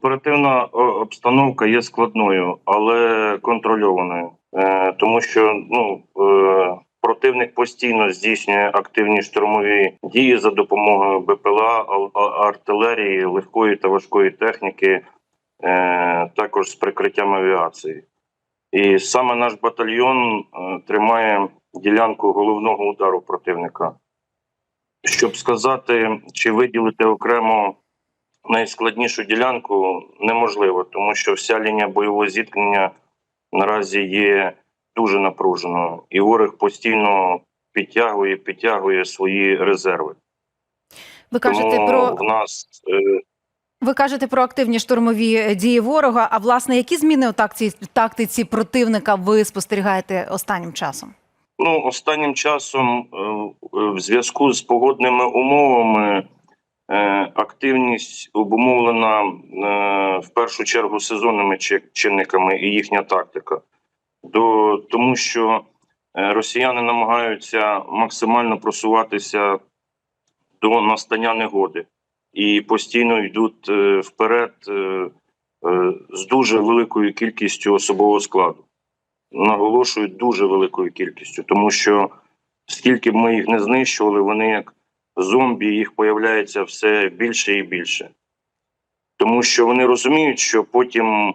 Оперативна обстановка є складною, але контрольованою, е, тому що ну е, противник постійно здійснює активні штурмові дії за допомогою БПЛА, артилерії, легкої та важкої техніки, е, також з прикриттям авіації. І саме наш батальйон е, тримає ділянку головного удару противника. Щоб сказати чи виділити окремо найскладнішу ділянку неможливо, тому що вся лінія бойового зіткнення наразі є дуже напруженою, і ворог постійно підтягує, підтягує свої резерви. Ви кажете Тому про в нас е, ви кажете про активні штурмові дії ворога. А власне, які зміни у такці, тактиці противника ви спостерігаєте останнім часом? ну останнім часом е, е, в зв'язку з погодними умовами. Активність обумовлена е, в першу чергу сезонними чинниками і їхня тактика. До, тому що е, росіяни намагаються максимально просуватися до настання негоди і постійно йдуть е, вперед з дуже великою кількістю особового складу. Наголошую дуже великою кількістю, тому що скільки б ми їх не знищували, вони як зомбі, їх появляється все більше і більше. Тому що вони розуміють, що потім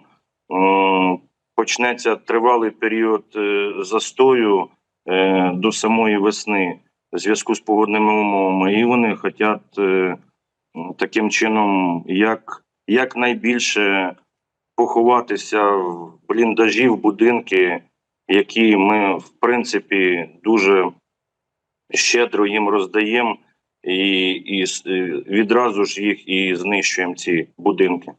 почнеться тривалий період е, застою е, до самої весни в зв'язку з погодними умовами, і вони хочуть е, таким чином як, якнайбільше поховатися в бліндажі, в будинки, які ми, в принципі, дуже щедро їм роздаємо, і, і відразу ж їх і знищуємо ці будинки.